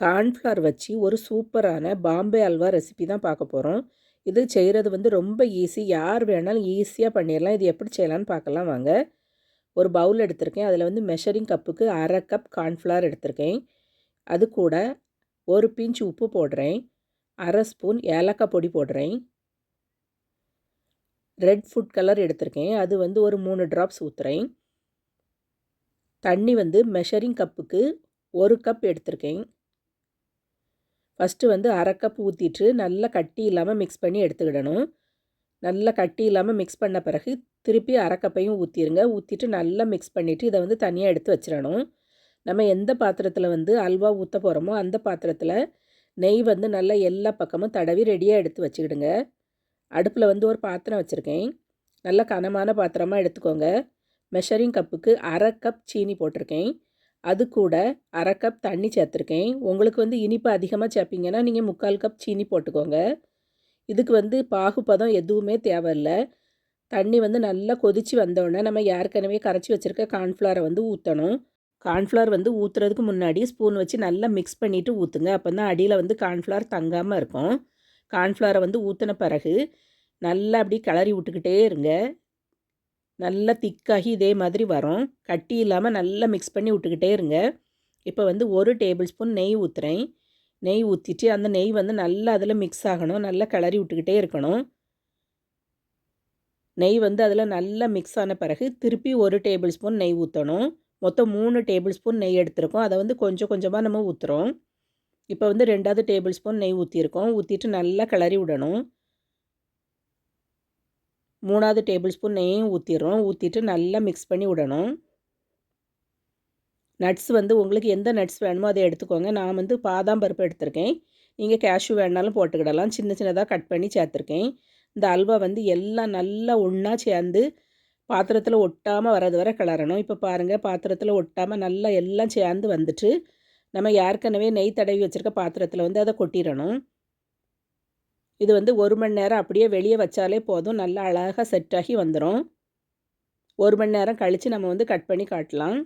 Cornflour வச்சு ஒரு சூப்பரான பாம்பே அல்வா ரெசிபி தான் பார்க்க போகிறோம் இது செய்கிறது வந்து ரொம்ப ஈஸி. யார் வேணாலும் ஈஸியாக பண்ணிடலாம் இது எப்படி செய்யலான்னு பார்க்கலாம் வாங்க. ஒரு பவுல் எடுத்திருக்கேன். அதில் வந்து மெஷரிங் கப்புக்கு அரை கப் கார்ன்ஃப்ளவர் எடுத்திருக்கேன். அது கூட ஒரு பிஞ்ச் உப்பு போடுறேன். அரை ஸ்பூன் ஏலக்காய் பொடி போடுறேன். ரெட் ஃபுட் கலர் எடுத்திருக்கேன். அது வந்து ஒரு மூணு ட்ராப்ஸ் ஊற்றுறேன் தண்ணி வந்து மெஷரிங் கப்புக்கு ஒரு கப் எடுத்திருக்கேன். ஃபஸ்ட்டு வந்து அரை கப் ஊற்றிட்டு நல்லா கட்டி இல்லாமல் மிக்ஸ் பண்ணி எடுத்துக்கிடணும். நல்லா கட்டி இல்லாமல் மிக்ஸ் பண்ண பிறகு திருப்பி அரை கப்பையும் ஊற்றிடுங்க ஊற்றிட்டு நல்லா மிக்ஸ் பண்ணிவிட்டு இதை வந்து தனியாக எடுத்து வச்சிடணும். நம்ம எந்த பாத்திரத்தில் வந்து அல்வா ஊற்ற போகிறோமோ அந்த பாத்திரத்தில் நெய் வந்து நல்லா எல்லா பக்கமும் தடவி ரெடியாக எடுத்து வச்சுக்கிடுங்க. அடுப்பில் வந்து ஒரு பாத்திரம் வச்சுருக்கேன். நல்ல கனமான பாத்திரமாக எடுத்துக்கோங்க. மெஷரிங் கப்புக்கு அரை கப் சீனி போட்டிருக்கேன். அது கூட அரை கப் தண்ணி சேர்த்துருக்கேன். உங்களுக்கு வந்து இனிப்பு அதிகமாக சேர்ப்பீங்கன்னா நீங்கள் முக்கால் கப் சீனி போட்டுக்கோங்க. இதுக்கு வந்து பாகுபதம் எதுவுமே தேவையில்லை. தண்ணி வந்து நல்லா கொதித்து வந்தோடனே நம்ம ஏற்கனவே கரைச்சி வச்சுருக்க கார்ன்ஃப்ளவரை வந்து ஊற்றணும் கார்ன்ஃப்ளவர் வந்து ஊற்றுறதுக்கு முன்னாடி ஸ்பூன் வச்சு நல்லா மிக்ஸ் பண்ணிவிட்டு ஊற்றுங்க அப்போ தான் அடியில் வந்து கார்ன்ஃப்ளவர் தங்காமல் இருக்கும். கார்ன்ஃப்ளவரை வந்து ஊற்றின பிறகு நல்லா அப்படி கிளறி விட்டுக்கிட்டே இருங்க. நல்லா திக்காகி இதே மாதிரி வரும். கட்டி இல்லாமல் நல்லா மிக்ஸ் பண்ணி விட்டுக்கிட்டே இருங்க. இப்போ வந்து ஒரு டேபிள் ஸ்பூன் நெய் ஊற்றுறேன் நெய் ஊற்றிட்டு அந்த நெய் வந்து நல்லா அதில் மிக்ஸ் ஆகணும். நல்லா கிளறி விட்டுக்கிட்டே இருக்கணும். நெய் வந்து அதில் நல்லா மிக்ஸ் ஆன பிறகு திருப்பி ஒரு டேபிள் ஸ்பூன் நெய் ஊற்றணும் மொத்தம் மூணு டேபிள் ஸ்பூன் நெய் எடுத்திருக்கோம். அதை வந்து கொஞ்சம் கொஞ்சமாக நம்ம ஊற்றுறோம் இப்போ வந்து ரெண்டாவது டேபிள் ஸ்பூன் நெய் ஊற்றிருக்கோம் ஊற்றிட்டு நல்லா கிளறி விடணும். மூணாவது டேபிள் ஸ்பூன் நெய்யும் ஊற்றிடுறோம் ஊற்றிட்டு நல்லா மிக்ஸ் பண்ணி விடணும். நட்ஸ் வந்து உங்களுக்கு எந்த நட்ஸ் வேணுமோ அதை எடுத்துக்கோங்க. நான் வந்து பாதாம் பருப்பு எடுத்திருக்கேன். நீங்கள் கேஷ்யூ வேணாலும் போட்டுக்கிடலாம். சின்ன சின்னதாக கட் பண்ணி சேர்த்துருக்கேன். இந்த அல்வா வந்து எல்லாம் நல்லா ஒன்றா சேர்ந்து பாத்திரத்தில் ஒட்டாமல் வர்றது வரை கிளறணும். இப்போ பாருங்கள் பாத்திரத்தில் ஒட்டாமல் நல்லா எல்லாம் சேர்ந்து வந்துட்டு நம்ம ஏற்கனவே நெய் தடவி வச்சுருக்க பாத்திரத்தில் வந்து அதை கொட்டிடணும். இது வந்து ஒரு மணி நேரம் அப்படியே வெளியே வச்சாலே போதும். நல்லா அழகாக செட் ஆகி வந்துடும் ஒரு மணி நேரம் கழித்து நம்ம வந்து கட் பண்ணி காட்டலாம்.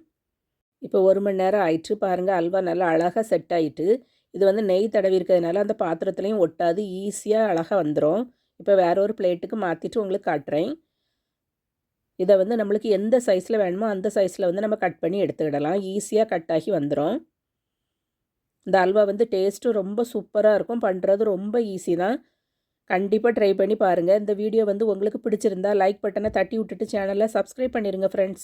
இப்போ ஒரு மணி நேரம் ஆயிட்டு பாருங்கள் அல்வா நல்லா அழகாக செட் ஆகிட்டு இது வந்து நெய் தடவி இருக்கிறதுனால அந்த பாத்திரத்துலேயும் ஒட்டாது. ஈஸியாக அழகாக வந்துடும் இப்போ வேற ஒரு பிளேட்டுக்கு மாற்றிட்டு உங்களுக்கு காட்டுறேன். இதை வந்து நம்மளுக்கு எந்த சைஸில் வேணுமோ அந்த சைஸில் வந்து நம்ம கட் பண்ணி எடுத்துக்கிடலாம். ஈஸியாக கட் ஆகி வந்துடும் இந்த அல்வா வந்து டேஸ்ட்டும் ரொம்ப சூப்பராக இருக்கும். பண்ணுறது ரொம்ப ஈஸி தான். கண்டிப்பாக ட்ரை பண்ணி பாருங்கள் இந்த வீடியோ வந்து உங்களுக்கு பிடிச்சிருந்தா லைக் பட்டனை தட்டி விட்டுட்டு சேனலை சப்ஸ்கிரைப் பண்ணிடுங்க ஃப்ரெண்ட்ஸ்